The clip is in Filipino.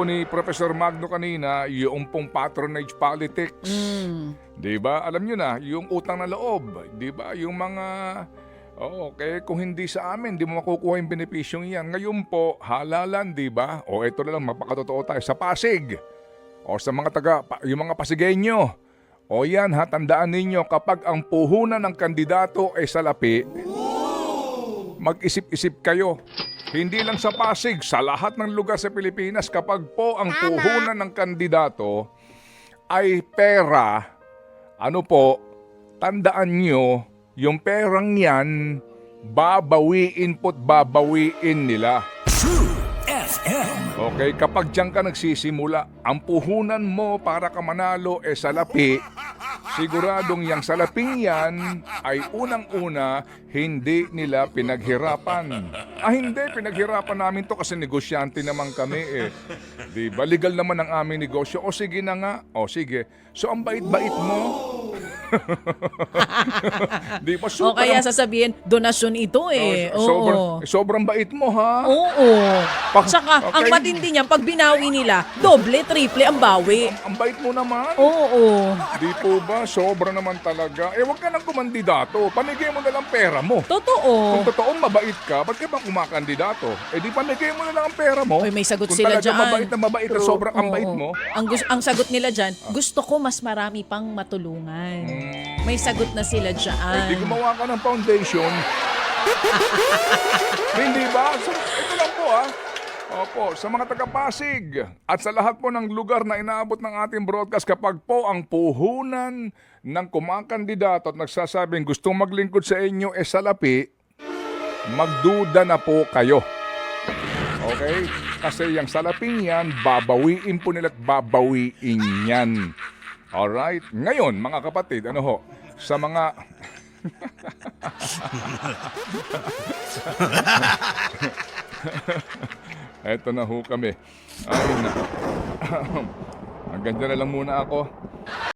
po ni Professor Magno kanina, yung pong patronage politics. Mm. 'Di ba? Alam niyo na, yung utang na loob, 'di ba? Yung mga Oo, okay, kung hindi sa amin, di mo makukuha yung benepisyong yan. Ngayon po, halalan, di ba? O ito na lang, mapakatotoo tayo sa Pasig. O sa mga taga, yung mga Pasigenyo. O yan ha, tandaan ninyo, kapag ang puhunan ng kandidato ay salapi, mag-isip-isip kayo. Hindi lang sa Pasig, sa lahat ng lugar sa Pilipinas, kapag po ang puhunan ng kandidato ay pera, ano po, tandaan nyo, yung perang yan, babawiin po't babawiin nila. True FM. Okay, kapag diyan ka nagsisimula, ang puhunan mo para ka manalo e salapi, siguradong yung salaping yan ay unang-una hindi nila pinaghirapan. Ah, hindi, pinaghirapan namin to kasi negosyante naman kami eh. Di ba? Legal naman ang aming negosyo. O sige na nga. O sige. So ang bait-bait mo. Di ba? O Super kaya ang- sasabihin, donasyon ito eh. Oh, Oo. sobrang, sobrang bait mo ha. Oo. Pa- Saka, ang okay. matindi niyan, pag binawi nila, doble, triple ang bawi. Ang bait mo naman. Oo. Di po ba? Sobra naman talaga. Eh, wag ka nang kumandidato. Panigay mo na lang pera mo. Kung Totoo. mabait ka, ba't ka ba kumakandidato? Eh di panigay mo na lang ang pera mo. Uy, may sagot Kung sila talaga dyan. mabait na mabait na sobrang ang Oo. bait mo. Ang, gus- ang sagot nila dyan, gusto ko mas marami pang matulungan. May sagot na sila Eh di dyan. gumawa ka ng foundation. Hindi ba? So, ito lang po ah. Opo, sa mga taga-Pasig at sa lahat po ng lugar na inaabot ng ating broadcast kapag po ang puhunan ng kumakandidato at nagsasabing gustong maglingkod sa inyo e salapi, magduda na po kayo. Okay? Kasi yung salaping yan, babawiin po nila at babawiin yan. Alright? Ngayon, mga kapatid, ano ho, sa mga... Eto na ho kami. Ay na. Ang ganda na lang muna ako.